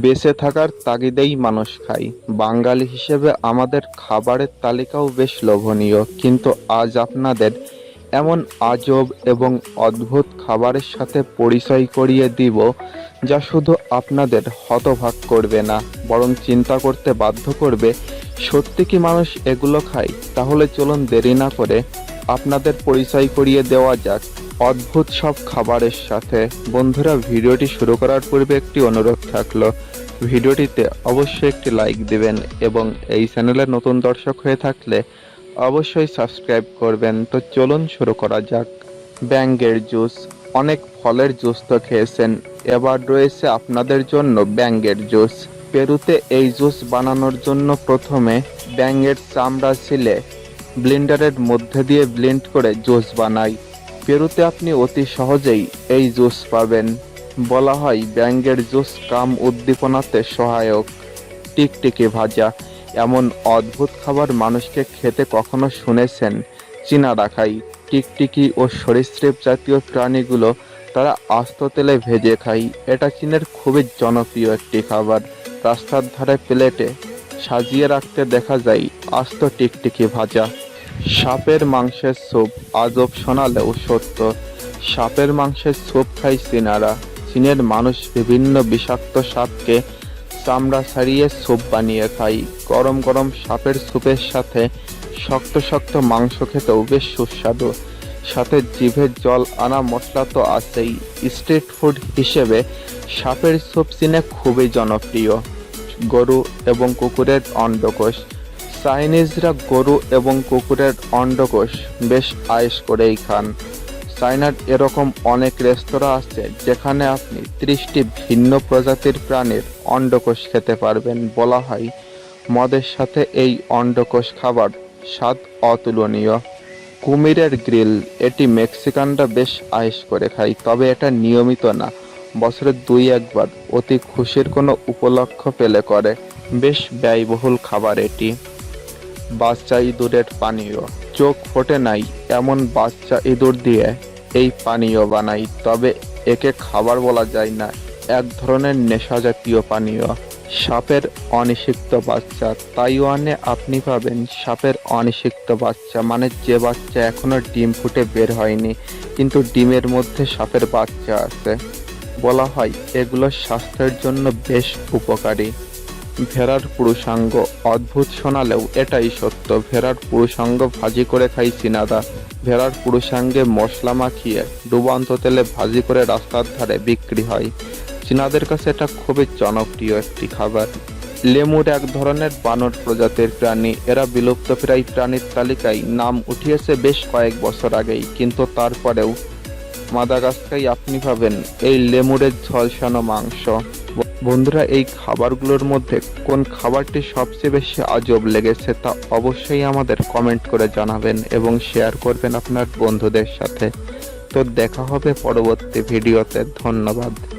বেঁচে থাকার তাগিদেই মানুষ খায়। বাঙালি হিসেবে আমাদের খাবারের তালিকাও বেশ লোভনীয়, কিন্তু আজ আপনাদের এমন আজব এবং অদ্ভুত খাবারের সাথে পরিচয় করিয়ে দিব যা শুধু আপনাদের হতভাগ করবে না, বরং চিন্তা করতে বাধ্য করবে, সত্যি কি মানুষ এগুলো খায়? তাহলে চলুন দেরি না করে আপনাদের পরিচয় করিয়ে দেওয়া যাক। অদ্ভুত সব খাবারের সাথে। বন্ধুরা, ভিডিওটি শুরু করার পূর্বে একটি অনুরোধ থাকল। ভিডিওটিতে অবশ্যই একটি লাইক দিবেন এবং এই চ্যানেলে নতুন দর্শক হয়ে থাকলে অবশ্যই সাবস্ক্রাইব করবেন। তো চলুন শুরু করা যাক। ব্যাঙ্গের জুস। অনেক ফলের জুস তো খেয়েছেন। এবার রয়েছে আপনাদের জন্য ব্যাঙ্গের জুস। পেরুতে এই জুস বানানোর জন্য প্রথমে ব্যাঙ্গের চামড়া ছিলে। ব্লেন্ডারের মধ্যে দিয়ে ব্লেন্ড করে জুস বানাই। পেরুতে আপনি অতি সহজেই এই জুস পাবেন। বলা হয় ব্যাঙ্গের জুস কাম উদ্দীপনাতে সহায়ক। টিকটিকি ভাজা, এমন অদ্ভুত খাবার মানুষকে খেতে কখনো শুনেছেন? চীনা রাখাই, টিকটিকি ও সরীসৃপ জাতীয় প্রাণীগুলো তারা আস্ত তেলে ভেজে খায়। এটা চীনের খুবই জনপ্রিয় একটি খাবার। রাস্তার ধারে প্লেটে সাজিয়ে রাখতে দেখা যায়, আস্ত টিকটিকি ভাজা। সাপের মাংসের স্যুপ আজব শোনালেও সত্য। সাপের মাংসের স্যুপ খায় চীনারা। চীনের মানুষ বিভিন্ন বিষাক্ত সাপকে চামড়া ছাড়িয়ে স্যুপ বানিয়ে খায়। গরম গরম সাপের স্যুপের সাথে শক্ত শক্ত মাংস খেতেও বেশ সুস্বাদু। সাথে জিভের জল আনা মশলা তো আছেই। স্ট্রিট ফুড হিসেবে সাপের স্যুপ চীনে খুবই জনপ্রিয়। গরু এবং কুকুরের অন্ডকোষ। চাইনিজরা গরু এবং কুকুরের অন্ডকোষ বেশ আয়েস করেই খান। চায়নার এরকম অনেক রেস্তোরাঁ আছে যেখানে আপনি ত্রিশটি ভিন্ন প্রজাতির প্রাণীর অন্ডকোষ খেতে পারবেন বলা হয়। মদের সাথে এই অন্ডকোষ খাবার স্বাদ অতুলনীয়। কুমিরের গ্রিল এটি মেক্সিকানরা বেশ আয়েস করে খায়, তবে এটা নিয়মিত না। বছরে দুই একবার অতি খুশির কোনো উপলক্ষ পেলে করে। বেশ ব্যয়বহুল খাবার এটি। বাচ্চা ইঁদুরের পানীয়। চোখ ফোটে নাই, এমন বাচ্চা ইঁদুর দিয়ে এই পানীয় বানাই, তবে একে খাবার বলা যায় না। এক ধরনের নেশা জাতীয় পানীয়। সাপের অনিষিক্ত বাচ্চা। তাইওয়ানে আপনি পাবেন সাপের অনিষিক্ত বাচ্চা মানে যে বাচ্চা এখনও ডিম ফুটে বের হয়নি, কিন্তু ডিমের মধ্যে সাপের বাচ্চা আছে। বলা হয় এগুলো স্বাস্থ্যের জন্য বেশ উপকারী। ভেড়ার পুরুষাঙ্গ অদ্ভুত শোনালেও এটাই সত্য। ভেড়ার পুরুষাঙ্গ ভাজি করে খাই চীনাদা। ভেড়ার পুরুষাঙ্গে মশলা মাখিয়ে ডুবান্ত তেলে ভাজি করে রাস্তার ধারে বিক্রি হয়। চীনাদের কাছে এটা খুবই জনপ্রিয় একটি খাবার। লেমুর এক ধরনের বানর প্রজাতির প্রাণী। এরা বিলুপ্তপ্রায় প্রাণীর তালিকায় নাম উঠিয়েছে বেশ কয়েক বছর আগেই। কিন্তু তারপরেও মাদাগাস্কাই আপনি পাবেন এই লেমুরের ঝলসানো মাংস। বন্ধুরা, এই খাবারগুলোর মধ্যে কোন খাবারটি সবচেয়ে বেশি আজব লেগেছে তা অবশ্যই আমাদের কমেন্ট করে জানাবেন এবং শেয়ার করবেন আপনার বন্ধুদের সাথে। তো দেখা হবে পরবর্তী ভিডিওতে, ধন্যবাদ।